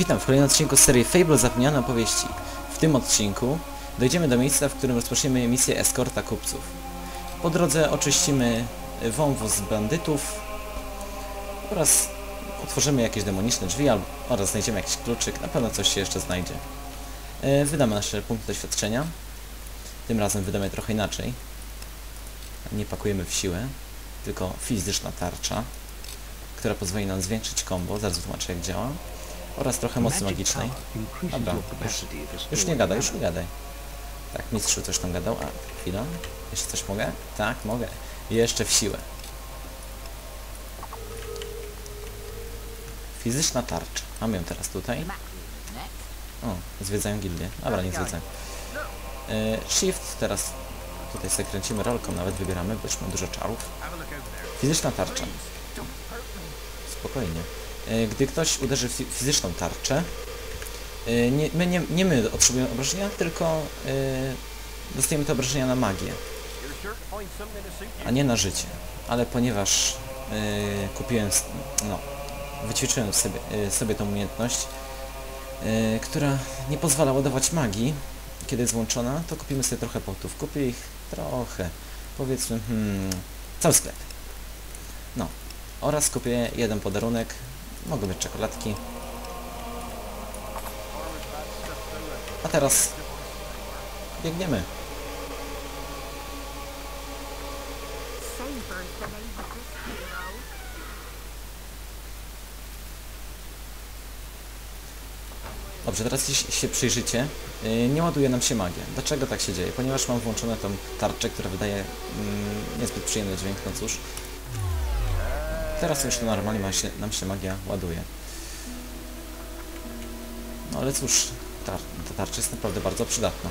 Witam w kolejnym odcinku serii Fable Zapomniane opowieści. W tym odcinku dojdziemy do miejsca, w którym rozpoczniemy misję eskorta kupców. Po drodze oczyścimy wąwóz bandytów oraz otworzymy jakieś demoniczne drzwi oraz znajdziemy jakiś kluczyk. Na pewno coś się jeszcze znajdzie. E, Wydamy nasze punkty doświadczenia. Tym razem wydamy trochę inaczej. Nie pakujemy w siłę, tylko fizyczna tarcza, która pozwoli nam zwiększyć combo, zaraz wytłumaczę jak działa, oraz trochę mocy magicznej. Dobra, już, już nie gadaj, już nie gadaj. Tak, mistrzu coś tam gadał. A, chwila. Jeszcze coś mogę? Tak, mogę. Jeszcze w siłę. Fizyczna tarcza. Mam ją teraz tutaj. O, zwiedzają gildię. Dobra, nie zwiedzają. E, shift, teraz tutaj sobie kręcimy rolką, nawet wybieramy, bo już mam dużo czarów. Fizyczna tarcza. Spokojnie. E, Gdy ktoś uderzy fizyczną tarczę, e, nie, my, nie, nie my otrzymujemy obrażenia, tylko e, dostajemy te obrażenia na magię, a nie na życie. Ale ponieważ kupiłem, no, wyćwiczyłem sobie, sobie tą umiejętność, która nie pozwala ładować magii, kiedy jest włączona, to kupimy sobie trochę potów. Kupię ich trochę, powiedzmy, hmm, cały sklep. No, oraz kupię jeden podarunek, mogą być czekoladki. A teraz biegniemy. Dobrze, teraz jeśli się przyjrzycie, yy, nie ładuje nam się magia. Dlaczego tak się dzieje? Ponieważ mam włączone tą tarczę, która wydaje mm, niezbyt przyjemny dźwięk, no cóż. Teraz już normalnie ma się, nam się magia ładuje. No ale cóż, ta tarcza jest naprawdę bardzo przydatna.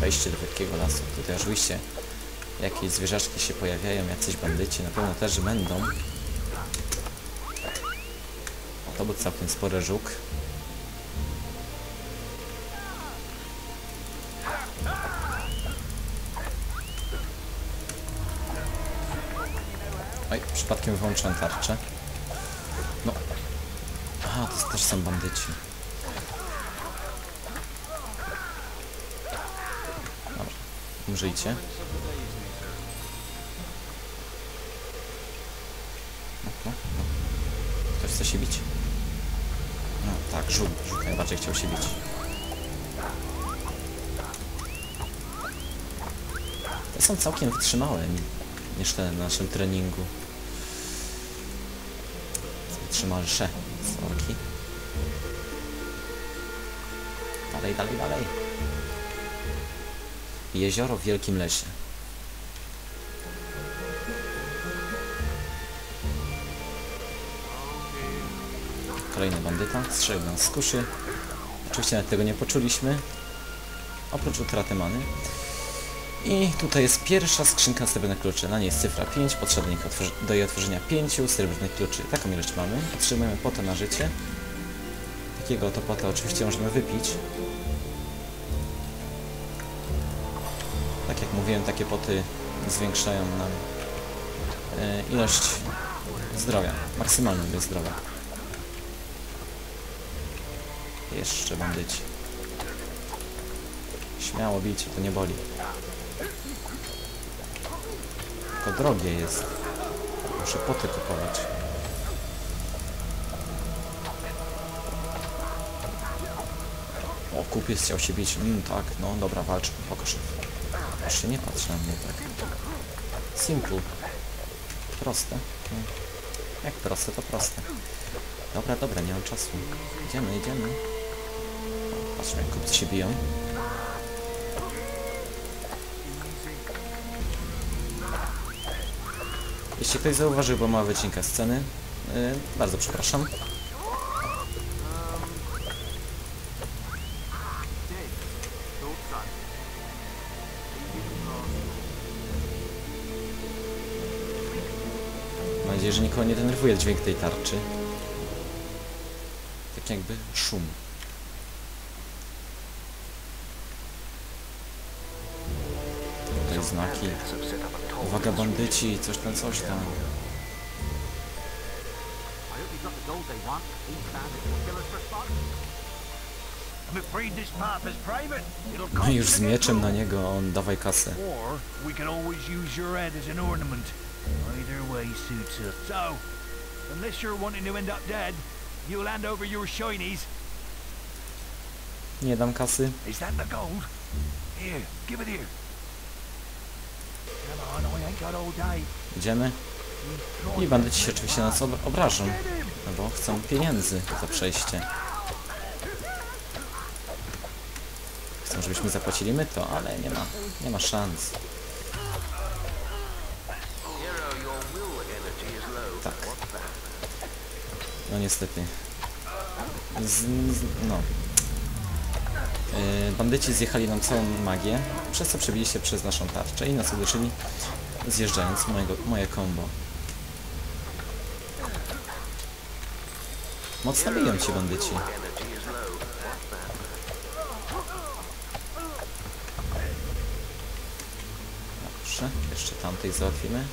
Wejście do wielkiego lasu. Tutaj oczywiście jakieś zwierzaczki się pojawiają, jacyś bandyci, na pewno też będą. To był całkiem spory żuk. Przypadkiem wyłączyłem tarczę. No. Aha, to też są bandyci. Dobra, umrzyjcie. No, no. Ktoś chce się bić? No tak, żółt, żółt najbardziej chciał się bić. Te są całkiem wytrzymałe ni- niż te na naszym treningu. Wytrzymalsze sorki. Dalej, dalej, dalej. Jezioro w wielkim lesie. Kolejny bandyta, strzelił nas z kuszy. Oczywiście nawet tego nie poczuliśmy. Oprócz utraty many. I tutaj jest pierwsza skrzynka srebrnych kluczy. Na niej jest cyfra 5, potrzebne ich otworzy- do jej otworzenia 5 srebrnych kluczy. Taką ilość mamy. Otrzymujemy potę na życie. Takiego oto pota oczywiście możemy wypić. Tak jak mówiłem, takie poty zwiększają nam e, ilość zdrowia, maksymalną ilość zdrowia. Jeszcze bandyci. Śmiało bicie, to nie boli. Tylko drogie jest. Muszę poty kupować. O, kupiec chciał się bić. Mm, tak, no dobra, walcz, pokaż. Proszę, nie patrz na mnie tak. Simple. Proste. Mm. Jak proste, to proste. Dobra, dobra, nie mam czasu. Idziemy, idziemy. Patrzmy, jak kupcy się biją. Jeśli ktoś zauważył, bo ma wycinka sceny, yy, bardzo przepraszam. Mam nadzieję, że nikogo nie denerwuje dźwięk tej tarczy. Tak jakby szum. znaki. Uwaga bandyci, coś tam, coś tam. No już z mieczem na niego, on dawaj kasę. Nie dam kasy. Is that the gold? Here, give it here. Come on, I ain't got all day. Idziemy. I bandyci się oczywiście na nas ob- obrażą. Bo chcą pieniędzy za przejście. Chcą, żebyśmy zapłacili my to, ale nie ma, nie ma szans. Tak. No niestety. Z, z, no. Yy, bandyci zjechali nam całą magię, przez co przebili się przez naszą tarczę i nas uderzyli, zjeżdżając mojego, moje combo. Mocno biją ci bandyci. Dobrze, jeszcze tamtej załatwimy.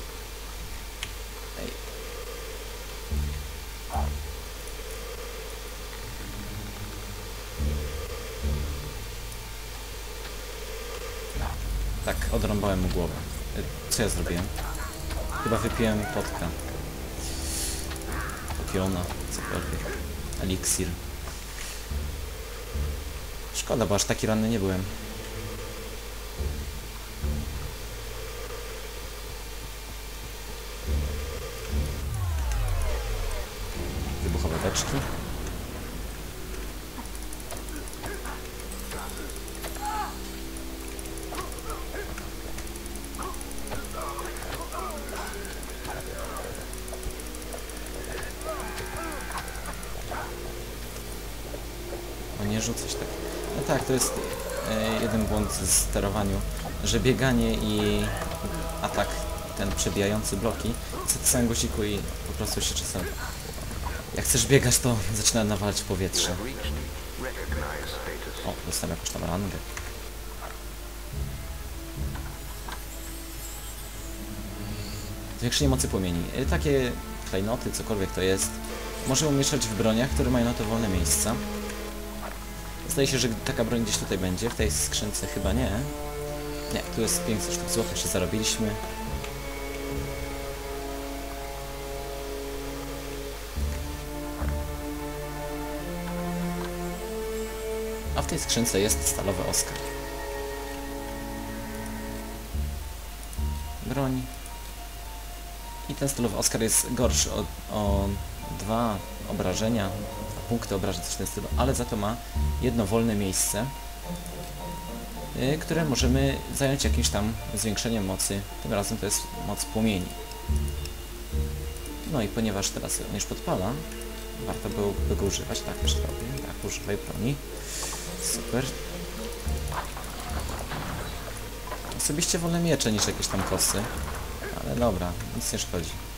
Mu głowę. Y, Co ja zrobiłem? Chyba wypiłem potka. Potiona, cokolwiek. Eliksir. Szkoda, bo aż taki ranny nie byłem. O nie rzucać tak. No tak, to jest e, jeden błąd w sterowaniu, że bieganie i atak, ten przebijający bloki, jest tym samym guziku i po prostu się czasem... Jak chcesz biegać, to zaczyna nawalać w powietrze. O, dostałem jakąś tam rangę. Zwiększenie mocy płomieni. E, Takie klejnoty, cokolwiek to jest, może umieszczać w broniach, które mają na to wolne miejsca. Zdaje się, że taka broń gdzieś tutaj będzie, w tej skrzynce chyba nie. Nie, tu jest 500 sztuk złotych, jeszcze zarobiliśmy. A w tej skrzynce jest stalowy Oskar. Broń. I ten stalowy Oskar jest gorszy o, o dwa obrażenia, punkty obrażeń, coś w tym stylu, ale za to ma jedno wolne miejsce, y, które możemy zająć jakimś tam zwiększeniem mocy. Tym razem to jest moc płomieni. No i ponieważ teraz on już podpala, warto byłoby go używać. Tak, też robię. Tak, używaj broni. Super. Osobiście wolę miecze niż jakieś tam kosy. Ale dobra, nic nie szkodzi.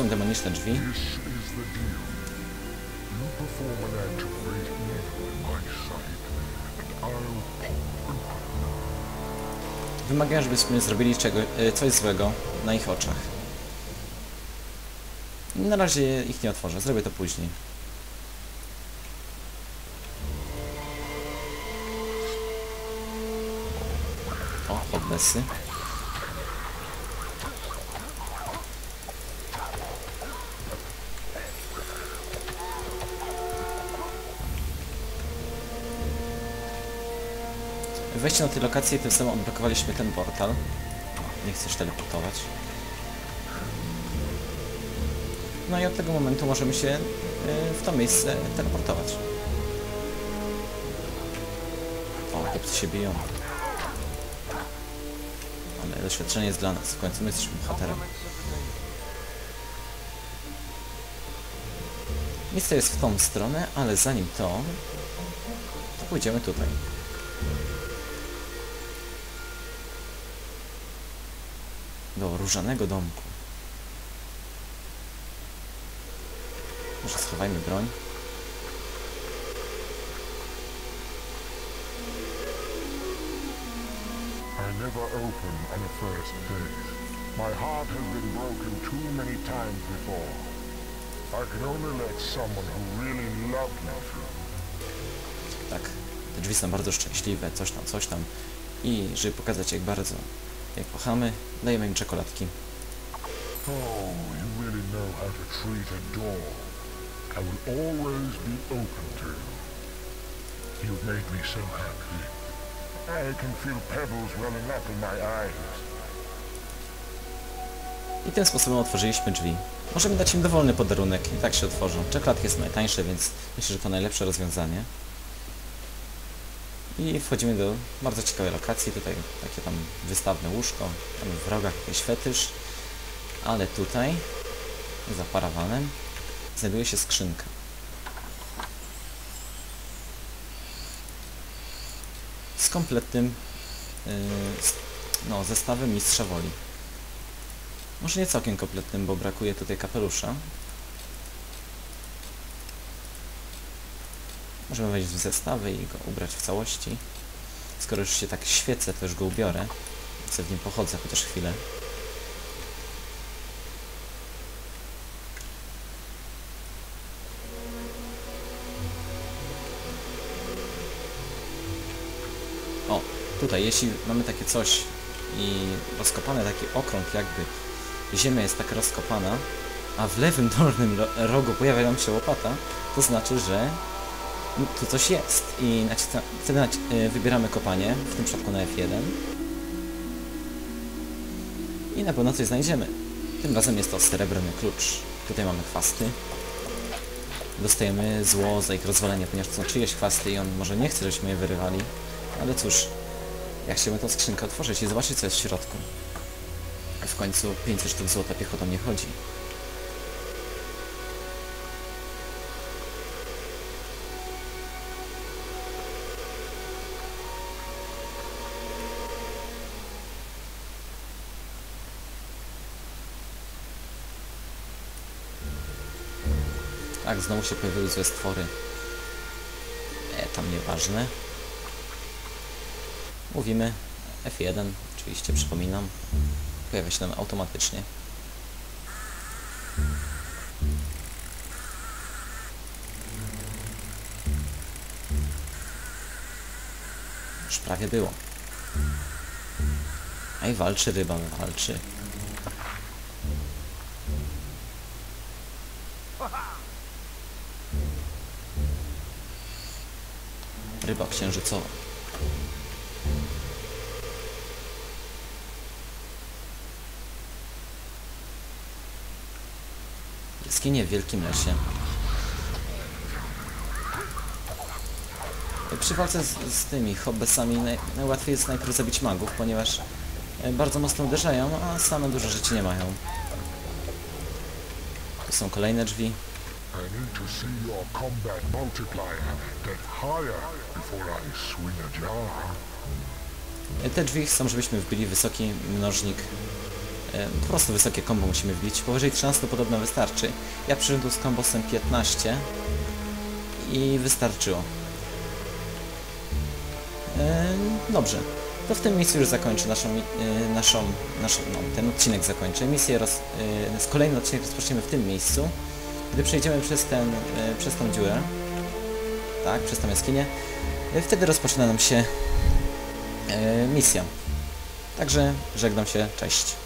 Sight, and I'll Wymagają, żebyśmy zrobili czego, e, coś złego na ich oczach. Na razie ich nie otworzę, zrobię to później. O, hobbesy. Wejście na tę lokację tym samym odblokowaliśmy ten portal. Nie chcesz teleportować. No i od tego momentu możemy się y, w to miejsce teleportować. O, chłopcy się biją. Ale doświadczenie jest dla nas. W końcu my jesteśmy bohaterem. Miejsce jest w tą stronę, ale zanim to, to pójdziemy tutaj. Różanego domku. Może schowajmy broń. I never open on first. My heart has been broken too many times before. I can only let someone who really loved me through. Tak, te drzwi są bardzo szczęśliwe, coś tam, coś tam. I żeby pokazać jak bardzo, jak kochamy, dajemy im czekoladki. Oh, you really know how to treat a dog. I will always be open to you. You've made me so happy. I can feel pebbles welling up in my eyes. I tym sposobem otworzyliśmy drzwi. Możemy dać im dowolny podarunek i tak się otworzą. Czekoladki są najtańsze, więc myślę, że to najlepsze rozwiązanie. I wchodzimy do bardzo ciekawej lokacji. Tutaj takie tam wystawne łóżko, tam w rogach jakiś fetysz. Ale tutaj, za parawanem, znajduje się skrzynka. Z kompletnym yy, no, zestawem mistrza woli. Może nie całkiem kompletnym, bo brakuje tutaj kapelusza. Możemy wejść w zestawy i go ubrać w całości. Skoro już się tak świecę, to już go ubiorę. Co w nim pochodzę chociaż chwilę. O, tutaj, jeśli mamy takie coś i rozkopany taki okrąg jakby ziemia jest tak rozkopana, a w lewym dolnym ro- rogu pojawia nam się łopata, to znaczy, że tu coś jest i naciska, wtedy y, wybieramy kopanie, w tym przypadku na F1 i na pewno coś znajdziemy. Tym razem jest to srebrny klucz. Tutaj mamy chwasty. Dostajemy zło za ich rozwalenie, ponieważ to są czyjeś chwasty i on może nie chce, żebyśmy je wyrywali, ale cóż, jak chcemy tą skrzynkę otworzyć i zobaczyć co jest w środku. W końcu 500 sztuk złota piechotą nie chodzi. Tak, znowu się pojawiły złe stwory. E, tam nieważne. Mówimy F1, oczywiście przypominam. Pojawia się nam automatycznie. Już prawie było. A i walczy ryba, walczy. Ryba księżycowa. Jaskinie w wielkim lesie. Przy walce z, z tymi hobbesami naj, najłatwiej jest najpierw zabić magów, ponieważ e, bardzo mocno uderzają, a same dużo życia nie mają. Tu są kolejne drzwi. I need to see your combat multiplier get higher before I swing a jar. E, Te drzwi chcą, żebyśmy wbili wysoki mnożnik. E, Po prostu wysokie combo musimy wbić. Powyżej 13 podobno wystarczy. Ja przyszedłem z kombosem 15 i wystarczyło. E, Dobrze. To w tym miejscu już zakończę naszą, naszą, naszą no, ten odcinek zakończę. Misję roz, kolejny odcinek rozpoczniemy w tym miejscu. Gdy przejdziemy przez, ten, e, przez tą dziurę, tak, przez tą jaskinię, e, wtedy rozpoczyna nam się e, misja. Także żegnam się, cześć.